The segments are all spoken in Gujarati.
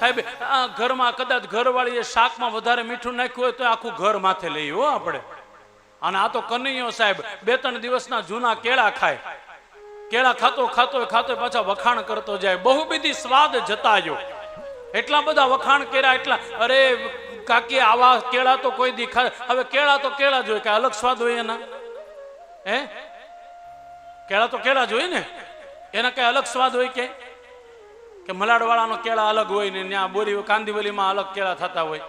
સાહેબ, આ ઘરમાં કદાચ ઘરવાળીએ શાકમાં વધારે મીઠું નાખ્યું હોય તો આખું ઘર માથે લઈએ હો આપણે. અને આ તો કનૈયો સાહેબ, બે ત્રણ દિવસના જૂના કેળા ખાય. કેળા ખાતો ખાતો ખાતો પાછા વખાણ કરતો જાય. બહુ બધી સ્વાદ જતાયો. એટલા બધા વખાણ કર્યા, એટલા, અરે, કાકી, આવા કેળા તો કોઈ દી ખા, હવે કેળા તો કેળા જ હોય કે અલગ સ્વાદ હોય એના? હે? કેળા તો કેળા જ હોય ને? એના કઈ અલગ સ્વાદ હોય કે? કે મલાડવાળાનો કેળા અલગ હોય ને ત્યાં બોરી કાંદીવલીમાં અલગ કેળા થતા હોય.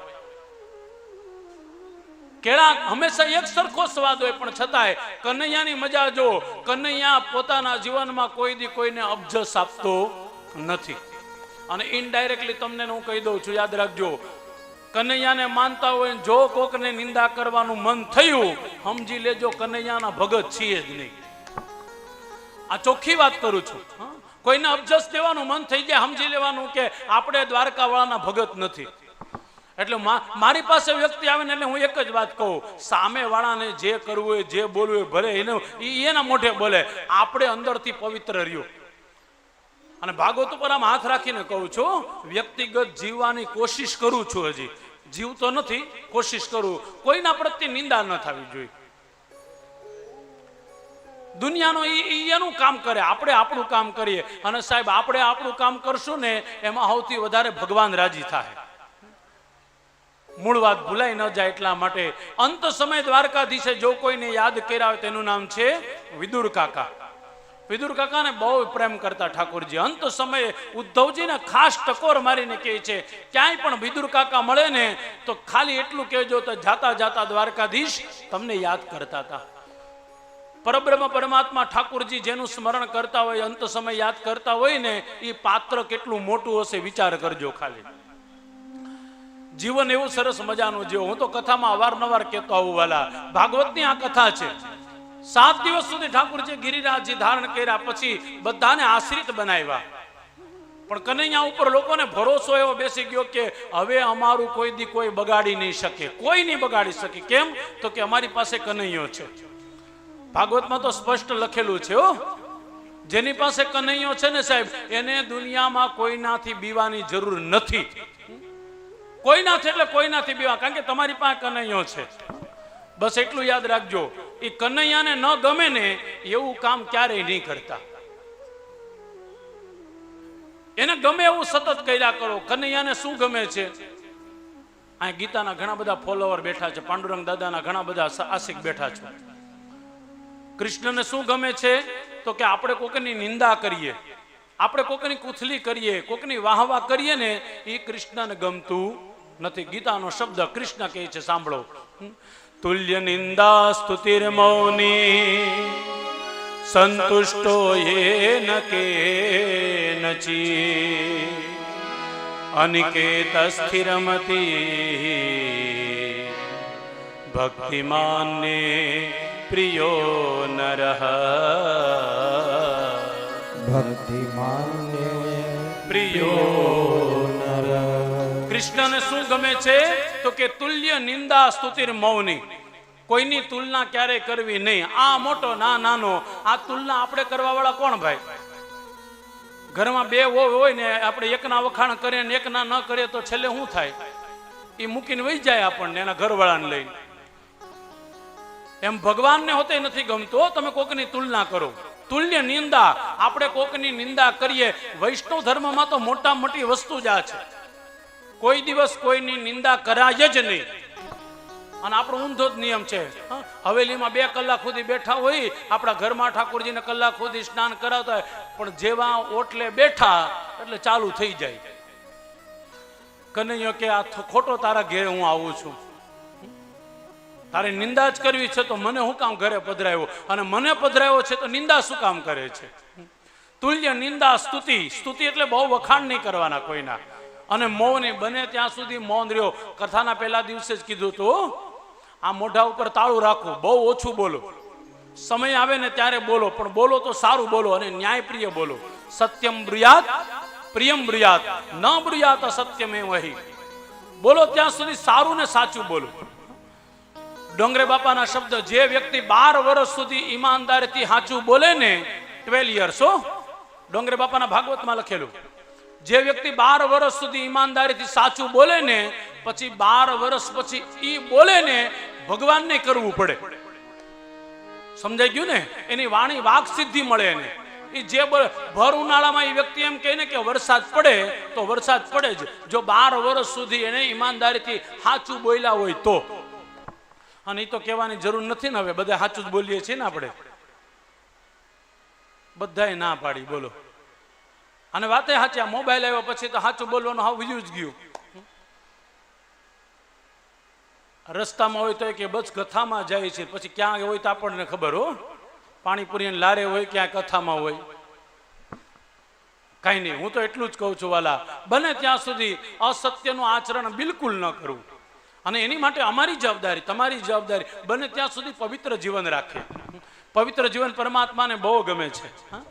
કેળા હંમેશા એક સરખો સ્વાદ હોય, પણ છતાંય કનૈયાની મજા જો કનૈયા પોતાના જીવનમાં કોઈ દી કોઈને અબજસ આપતો નથી. અને ઇનડાયરેક્ટલી તમને હું કહી દઉં છું, યાદ રાખજો, કનૈયાને માનતા હોય જો કોકને નિંદા કરવાનું મન થયું સમજી લેજો, કનૈયાના ભગત છીએ જ નહીં. આ ચોખ્ખી વાત કરું છું, હા? કોઈને અબજસ દેવાનું મન થઈ જાય, સમજી લેવાનું કે આપણે દ્વારકાવાળાના ભગત નથી. એટલે મારી પાસે વ્યક્તિ આવે ને એટલે હું એક જ વાત કહું સામે વાળાને જે કરવું હોય, જે બોલવું હોય, ભલે એને એના મોઢે બોલે, આપણે અંદરથી પવિત્ર રહ્યો. અને ભાગવત ઉપર આમ હાથ રાખીને કહું છું, વ્યક્તિગત જીવવાની કોશિશ કરું છું હજી. જીવતો નથી, કોશિશ કરું. કોઈના પ્રત્યે નિંદા ન થવી જોઈએ. દુનિયાનો ઈ એનું કામ કરે. આપણે આપણું કામ કરીએ. અને સાહેબ, આપણે આપણું કામ કરશું ને, એમાં સૌથી વધારે ભગવાન રાજી થાય. મૂળ વાત ભૂલાઈ ન જાય એટલા માટે. અંત સમય દ્વારકાધીશે જો કોઈને યાદ કર્યા તેનું નામ છે વિદુર કાકા. વિદુર કાકાને બહુ પ્રેમ કરતા ઠાકોરજી. અંત સમયે ઉદ્ધવજીને ખાસ ટકોર મારીને કહે છે, ક્યાંય પણ વિદુર કાકા મળે ને, તો ખાલી એટલું કહેજો તો જાતા જાતા દ્વારકાધીશ તમને યાદ કરતા હતા પરબ્રહ્મ પરમાત્મા ઠાકોરજી જેનું સ્મરણ કરતા હોય, અંત સમય યાદ કરતા હોય ને એ પાત્ર કેટલું મોટું હશે વિચાર કરજો ખાલી. જીવન એવું સરસ મજાનું જીવો. હું તો કથામાં અવારનવાર કહેતો આવું વાલા, ભાગવતની આ કથા છે. સાત દિવસ સુધી ઠાકોરજી ગિરિરાજજી ધારણ કર્યા પછી બધાને આશ્રિત બનાવ્યા. પણ કનૈયા ઉપર લોકોને ભરોસો એવો બેસી ગયો કે હવે અમારું કોઈ દી કોઈ બગાડી નહીં શકે. કોઈ નહીં બગાડી શકે. કેમ? તો કે અમારી પાસે કનૈયો છે. ભાગવતમાં તો સ્પષ્ટ લખેલું છે, હો. જેની પાસે કનૈયો છે ને સાહેબ, એને દુનિયામાં કોઈનાથી બીવાની જરૂર નથી. કોઈનાથી એટલે કોઈનાથી બીવા, કારણ કે તમારી પાસે કનૈયો છે. બસ એટલું યાદ રાખજો, એ કનૈયાને ન ગમે ને એવું કામ ક્યારેય નહીં કરતા. એને ગમે એવું સતત કર્યા કરો, કનૈયાને શું ગમે છે? આ ગીતાના ઘણા બધા ફોલોવર બેઠા છે, પાંડુરંગ દાદાના ઘણા બધા આશિક બેઠા છે. કૃષ્ણને શું ગમે છે? તો કે આપણે કોકની નિંદા કરીએ. આપણે કોકની કુથલી કરીએ, કોકની વાહવા કરીએ ને એ કૃષ્ણને ગમતું નથી. ગીતાનો શબ્દ કૃષ્ણ કહે છે, સાંભળો. તુલ્ય નિંદા સ્તુતિર મૌની, સંતુષ્ટો યેન કે નચી અનિકેત સ્થિરમતી, ભક્તિમાન્ને પ્રિયો નરઃ ભક્તિમાન્ય પ્રિયો કૃષ્ણને શું ગમે છે? તો કે તુલ્ય નિંદા સ્તુતિર મૌની. કોઈની તુલના ક્યારે કરવી નહીં. આ મોટો ના નાનો. આ તુલના આપણે કરવા વાળા કોણ ભાઈ? ઘરમાં બે વહુ હોય ને આપણે એકના વખાણ કરીએ ને એકના ન કરીએ તો છેલ્લે શું થાય? એ મૂકીને વહી જાય આપણને એના ઘરવાળાને લઈને. એમ ભગવાનને હોતે નથી ગમતો, તમે કોકની તુલના કરો. તુલ્ય નિંદા, આપણે કોકની નિંદા કરીએ, વૈષ્ણવ ધર્મમાં તો મોટા મોટી વસ્તુ જ આ છે. કોઈ દિવસ કોઈની નિંદા કરાય જ નહીં. અને આપણો ઊંધો જ નિયમ છે? હવેલીમાં બે કલાક સુધી બેઠા હોય, આપણા ઘરમાં ઠાકોરજીને કલાક સુધી સ્નાન કરાવતા હોય, પણ જેવા ઓટલે બેઠા, એટલે ચાલુ થઈ જાય. કનૈયો કે, આ ખોટો તારા ઘેર હું આવું છું. તારે નિંદા જ કરવી છે તો મને શું કામ ઘરે પધરાવ્યો? અને મને પધરાવ્યો છે તો નિંદા શું કામ કરે છે? તુલ્ય નિંદા સ્તુતિ. સ્તુતિ એટલે બહુ વખાણ નહીં કરવાના કોઈના. અને મૌની બને ત્યાં સુધી મૌન રહ્યો. કથાના પહેલા દિવસે જ કીધું હતું આ મોઢા ઉપર તાળું રાખવું બહુ ઓછું બોલો. સમય આવે ને ત્યારે બોલો. પણ બોલો તો સારું બોલો અને ન્યાયપ્રિય બોલો. સત્યમ બ્રુયાત, પ્રિયમ બ્રુયાત. ન બ્રુયાત એ વહી બોલો ત્યાં સુધી સારું ને સાચું બોલો. ડોંગરે બાપાના શબ્દ જે વ્યક્તિ બાર વર્ષ સુધી ઈમાનદારીથી સાચું બોલે ને ટ્વેલ્વ યર્સ હો. ડોંગરે બાપાના ભાગવતમાં લખેલું, જે વ્યક્તિ બાર વર્ષ સુધી ઈમાનદારીથી સાચું બોલે ને, પછી બાર વર્ષ પછી ઈ બોલે ને, ભગવાનને કરવું પડે. સમજાઈ ગયું ને? એની વાણી વાક સિદ્ધિ મળે એને. એ જે ભર ઉનાળામાં એ વ્યક્તિ એમ કહે ને કે વરસાદ પડે, તો વરસાદ પડે જ. જો બાર વર્ષ સુધી એને ઈમાનદારીથી સાચું બોલ્યા હોય તો. અને એ તો કહેવાની જરૂર નથી ને હવે બધા સાચું જ બોલીએ છીએ ને આપણે. બધાએ ના પાડી, બોલો. અને વાતે સાચી, આ મોબાઈલ આવ્યો પછી તો સાચું બોલવાનું હાવ બીજું જ ગયું. રસ્તામાં હોય તો કે બસ કથામાં જાય છે, પછી ક્યાં હોય તો આપણને ખબર હો. પાણીપુરી લારે હોય, ક્યાં કથામાં હોય. કાંઈ નહીં, હું તો એટલું જ કહું છું વાલા, બને ત્યાં સુધી અસત્યનું આચરણ બિલકુલ ન કરવું અને એની માટે અમારી જવાબદારી, તમારી જવાબદારી બને ત્યાં સુધી પવિત્ર જીવન રાખે. પવિત્ર જીવન પરમાત્માને બહુ ગમે છે. હા